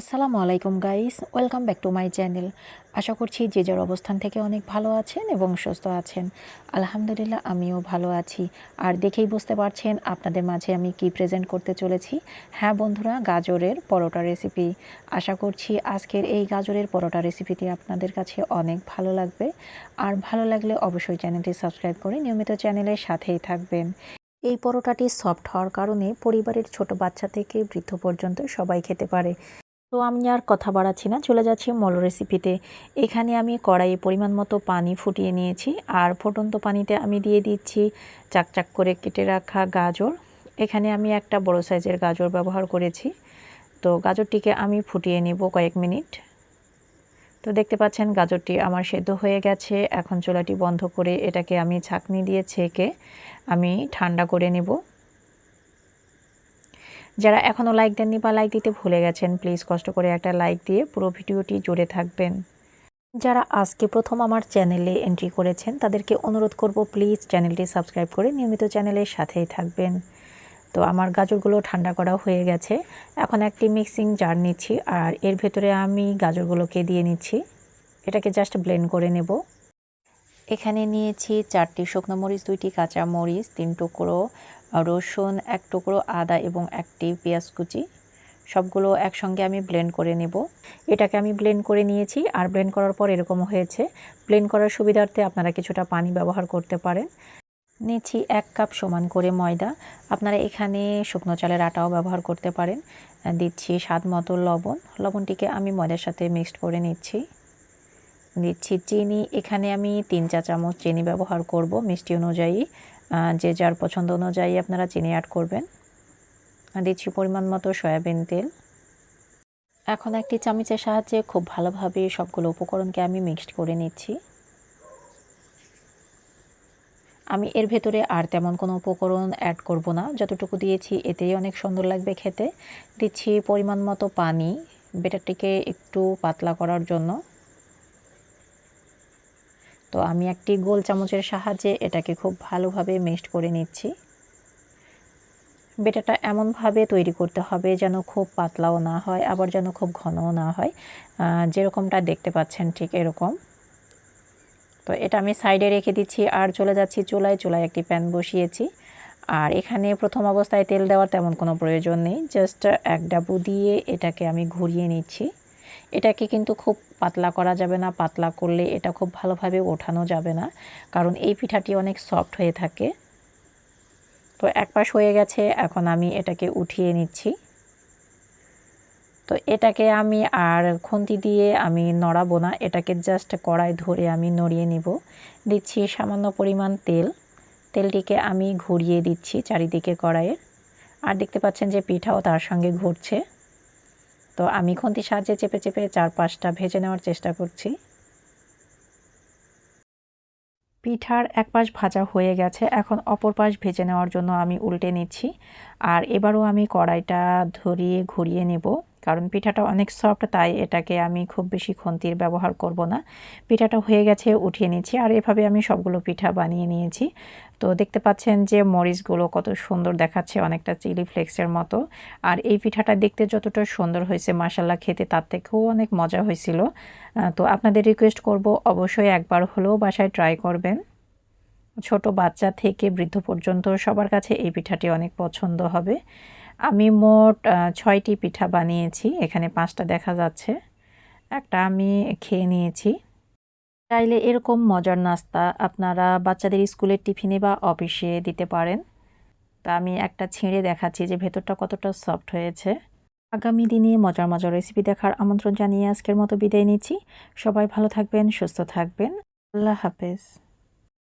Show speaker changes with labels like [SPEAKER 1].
[SPEAKER 1] আসসালামু আলাইকুম guys welcome back to my channel আশা করছি যে যার অবস্থান থেকে অনেক ভালো আছেন এবং সুস্থ আছেন। আলহামদুলিল্লাহ, আমিও ভালো আছি। আর দেখেই বুঝতে পারছেন আপনাদের মাঝে আমি কি প্রেজেন্ট করতে চলেছি। হ্যাঁ বন্ধুরা, গাজরের পরোটা রেসিপি আশা করছি আজকের এই গাজরের পরোটা রেসিপিটি আপনাদের কাছে অনেক ভালো লাগবে। আর ভালো লাগলে অবশ্যই চ্যানেলটি সাবস্ক্রাইব করে নিয়মিত চ্যানেলের সাথেই থাকবেন। এই পরোটাটি সফট হওয়ার কারণে পরিবারের ছোট বাচ্চা থেকে বৃদ্ধ পর্যন্ত সবাই খেতে পারে। তো আমি আর কথা বাড়াচ্ছি না, চলে যাচ্ছি মল রেসিপিতে এখানে আমি কড়াইয়ে পরিমাণ মতো পানি ফুটিয়ে নিয়েছি, আর ফুটন্ত পানিতে আমি দিয়ে দিচ্ছি চাকচাক করে কেটে রাখা গাজর। এখানে আমি একটা বড় সাইজের গাজর ব্যবহার করেছি। তো গাজরটিকে আমি ফুটিয়ে নিব কয়েক মিনিট। তো দেখতে পাচ্ছেন গাজরটি আমার সেদ্ধ হয়ে গেছে। এখন চুলাটি বন্ধ করে এটাকে আমি ছাঁকনি দিয়ে ছেঁকে আমি ঠান্ডা করে নেব। যারা এখনও লাইক দেননি বা লাইক দিতে ভুলে গেছেন প্লিজ কষ্ট করে একটা লাইক দিয়ে পুরো ভিডিওটি জুড়ে থাকবেন। যারা আজকে প্রথম আমার চ্যানেলে এন্ট্রি করেছেন, তাদেরকে অনুরোধ করব প্লিজ চ্যানেলটি সাবস্ক্রাইব করে নিয়মিত চ্যানেলের সাথেই থাকবেন। তো আমার গাজরগুলো ঠান্ডা করা হয়ে গেছে। এখন একটি মিক্সিং জার নিচ্ছি আর এর ভেতরে আমি গাজরগুলোকে দিয়ে নিচ্ছি। এটাকে জাস্ট ব্লেন্ড করে নেব। এখানে নিয়েছি চারটি শুকনো মরিচ, দুইটি কাঁচা মরিচ, তিন টুকরো রসুন, এক টুকরো আদা এবং একটি পেঁয়াজ কুচি। সবগুলো একসঙ্গে আমি ব্লেন্ড করে নেব। এটাকে আমি ব্লেন্ড করে নিয়েছি আর ব্লেন্ড করার পর এরকম হয়েছে। ব্লেন্ড করার সুবিধার্থে আপনারা কিছুটা পানি ব্যবহার করতে পারেন। নিচ্ছি এক কাপ সমান করে ময়দা। আপনারা এখানে শুকনো চালের আটাও ব্যবহার করতে পারেন। দিচ্ছি স্বাদ মতো লবণ। লবণটিকে আমি ময়দার সাথে মিক্সড করে নিচ্ছি। দিচ্ছি চিনি। এখানে আমি তিন চা চামচ চিনি ব্যবহার করব মিষ্টি অনুযায়ী। যে যার পছন্দ অনুযায়ী আপনারা চিনি অ্যাড করবেন। দিচ্ছি পরিমাণ মতো সয়াবিন তেল। এখন একটি চামচের সাহায্যে খুব ভালোভাবে সবগুলো উপকরণকে আমি মিক্সড করে নিচ্ছি। আমি এর ভেতরে আর তেমন কোনো উপকরণ অ্যাড করব না। যতটুকু দিয়েছি, এতেই অনেক সুন্দর লাগবে খেতে। দিচ্ছি পরিমাণ মতো পানি। বেটারটিকে একটু পাতলা করার জন্য। তো আমি একটি গোল চামচের সাহায্যে এটাকে খুব ভালোভাবে মিক্সড করে নিচ্ছি। বেটাটা এমনভাবে তৈরি করতে হবে যেন খুব পাতলাও না হয়, আবার যেন খুব ঘনও না হয়। যেরকমটা দেখতে পাচ্ছেন ঠিক এরকম। তো এটা আমি সাইডে রেখে দিচ্ছি আর চলে যাচ্ছি চুলায়। চুলায় একটি প্যান বসিয়েছি। আর এখানে প্রথম অবস্থায় তেল দেওয়ার তেমন কোনো প্রয়োজন নেই। জাস্ট এক ডাবু দিয়ে এটাকে আমি ঘুরিয়ে নিচ্ছি। এটাকে কিন্তু খুব পাতলা করা যাবে না, পাতলা করলে এটা খুব ভালোভাবে ওঠানো যাবে না, কারণ এই পিঠাটি অনেক সফট হয়ে থাকে। তো এক পাশ হয়ে গেছে, এখন আমি এটাকে উঠিয়ে নিচ্ছি। তো এটাকে আমি আর খুন্তি দিয়ে আমি নড়াবো না, এটাকে জাস্ট কড়াই ধরে আমি নড়িয়ে নিব। দিচ্ছি সামান্য পরিমাণ তেল। তেলটিকে আমি ঘুরিয়ে দিচ্ছি চারিদিকে কড়াইয়ের আর দেখতে পাচ্ছেন যে পিঠাও তার সঙ্গে ঘুরছে। তো আমি খুন্তির সাহায্যে চেপে চেপে চার পাঁচটা ভেজে নেওয়ার চেষ্টা করছি। পিঠার এক পাশ ভাজা হয়ে গেছে, এখন অপর পাশ ভেজে নেওয়ার জন্য আমি উল্টে নিচ্ছি। আর এবারও আমি কড়াইটা ধরিয়ে ঘুরিয়ে নেব। কারণ পিঠাটা অনেক সফট তাই এটাকে আমি খুব বেশি খন্তির ব্যবহার করব না। পিঠাটা হয়ে গেছে, উঠিয়ে নিচ্ছি, আর এভাবে আমি সবগুলো পিঠা বানিয়ে নিয়েছি। তো দেখতে পাচ্ছেন যে মরিচগুলো কত সুন্দর দেখাচ্ছে, অনেকটা চিলি ফ্লেক্সের মতো। আর এই পিঠাটা দেখতে যতটা সুন্দর হয়েছে মাসাল্লা খেতে তার থেকেও অনেক মজা হয়েছিল। তো আপনাদের রিকোয়েস্ট করব অবশ্যই একবার হলেও বাসায় ট্রাই করবেন। ছোট বাচ্চা থেকে বৃদ্ধ পর্যন্ত সবার কাছে এই পিঠাটি অনেক পছন্দ হবে। আমি মোট ছয়টি পিঠা বানিয়েছি, এখানে পাঁচটা দেখা যাচ্ছে। একটা আমি খেয়ে নিয়েছি। চাইলে এরকম মজার নাস্তা আপনারা বাচ্চাদের স্কুলের টিফিনে বা অফিসে দিতে পারেন। তা আমি একটা ছিঁড়ে দেখাচ্ছি যে ভেতরটা কতটা সফট হয়েছে। আগামী দিনে মজার মজার রেসিপি দেখার আমন্ত্রণ জানিয়ে আজকের মতো বিদায় নিচ্ছি। সবাই ভালো থাকবেন, সুস্থ থাকবেন। আল্লাহ হাফেজ।